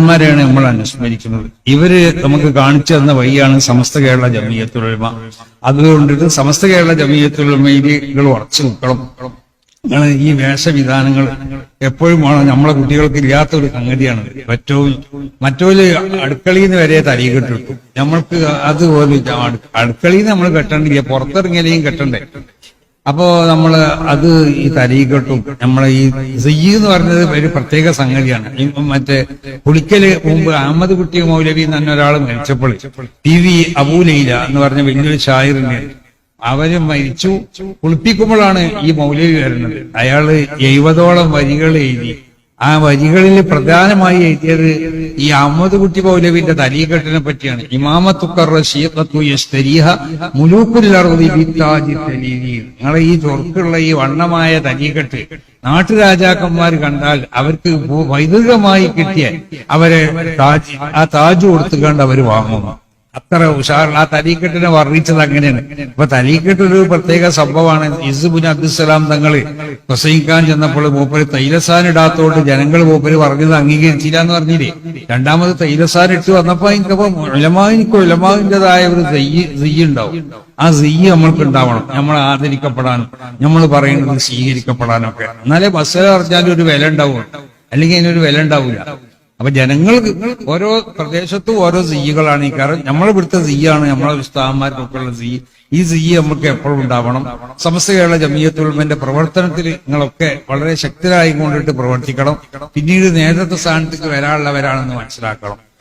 ാണ് നമ്മൾ അനുസ്മരിക്കുന്നത്. ഇവർ നമുക്ക് കാണിച്ചു തന്ന വഴിയാണ് സമസ്ത കേരള ജമീയത്തുലമ അതുകൊണ്ടിട്ട് സമസ്ത കേരള ജമീയത്തുലമയിൽ ഉറച്ചു നിൽക്കണം. ഈ വേഷവിധാനങ്ങൾ എപ്പോഴും നമ്മളെ കുട്ടികൾക്ക് ഇല്ലാത്ത ഒരു സംഗതിയാണ്. മറ്റോ മറ്റൊരു അടുക്കളയിൽ നിന്ന് വരെ തലയിൽ കെട്ടിട്ടു നമ്മൾക്ക് അതുപോലെ അടുക്കളയിൽ നമ്മൾ കെട്ടണ്ടില്ല. പുറത്തിറങ്ങിയാലേയും കെട്ടണ്ടേ? അപ്പോ നമ്മൾ അത് ഈ തരീകെട്ടും നമ്മളെ ഈ സയ്യി എന്ന് പറഞ്ഞത് ഒരു പ്രത്യേക സംഗതിയാണ്. മറ്റേ പുളിക്കൽ മുമ്പ് അഹമ്മദ് കുട്ടി മൗലവി എന്ന് ഒരാൾ മരിച്ചപ്പോൾ ടി വി അബൂലയില എന്ന് പറഞ്ഞ വലിയൊരു ഷായറിനെ അവർ മരിച്ചു. കുളിപ്പിക്കുമ്പോഴാണ് ഈ മൗലവി വരുന്നത്. അയാൾ എഴുപതോളം വരികൾ എഴുതി. ആ വരികളിൽ പ്രധാനമായി എഴുതിയത് ഈ അഹമ്മദ് കുട്ടി മൗലവിന്റെ തലീകെട്ടിനെ പറ്റിയാണ്. നിങ്ങളെ ഈ ചൊർക്കുള്ള ഈ വണ്ണമായ തലീകെട്ട് നാട്ടുരാജാക്കന്മാർ കണ്ടാൽ അവർക്ക് വൈദികമായി കിട്ടിയ അവരെ താജ് ആ താജ് കൊടുത്തുകൊണ്ട് അവർ വാങ്ങുന്നു അത്ര ഉഷാറുള്ള ആ തലീക്കെട്ടിനെ വർണിച്ചത് അങ്ങനെയാണ്. അപ്പൊ തലീക്കെട്ട് ഒരു പ്രത്യേക സംഭവമാണ്. ഇസുബുൻ അബ്ദുസ്സലാം തങ്ങൾ പ്രസംഗിക്കാൻ ചെന്നപ്പോൾ മൂപ്പര് തൈലസാൻ ഇടാത്തോണ്ട് ജനങ്ങൾ മൂപ്പര് പറഞ്ഞത് അംഗീകരിച്ചില്ല എന്ന് പറഞ്ഞില്ലേ? രണ്ടാമത് തൈലസാൻ ഇട്ട് വന്നപ്പോ എനിക്കപ്പോ ഉലമാവിനിക്ക് ഒരു സെയ്യ് ഉണ്ടാവും. ആ സെയ്യ് നമ്മൾക്ക് ഉണ്ടാവണം. നമ്മൾ ആദരിക്കപ്പെടാനും നമ്മൾ പറയുന്നത് സ്വീകരിക്കപ്പെടാനും ഒക്കെ എന്നാലേ ബസ്സിൽ അറിഞ്ഞാലും ഒരു വില ഉണ്ടാവും അല്ലെങ്കിൽ അതിനൊരു വില ഉണ്ടാവില്ല അപ്പൊ ജനങ്ങൾ ഓരോ പ്രദേശത്തും ഓരോ സിഇകളാണ് ഈ കാരണം നമ്മളെ ഇവിടുത്തെ ആണ്. നമ്മളെ ഉസ്താഹന്മാർക്കൊക്കെ ഉള്ള സിയ്യ് ഈ സിഇ നമുക്ക് എപ്പോഴും ഉണ്ടാവണം. സമസ്ത കേരള ജമിയത്തുൽമന്റെ പ്രവർത്തനത്തിൽ നിങ്ങളൊക്കെ വളരെ ശക്തരായി കൊണ്ടിട്ട് പ്രവർത്തിക്കണം. പിന്നീട് നേതൃത്വ സ്ഥാനത്തേക്ക് വരാനുള്ളവരാണെന്ന് മനസ്സിലാക്കണം.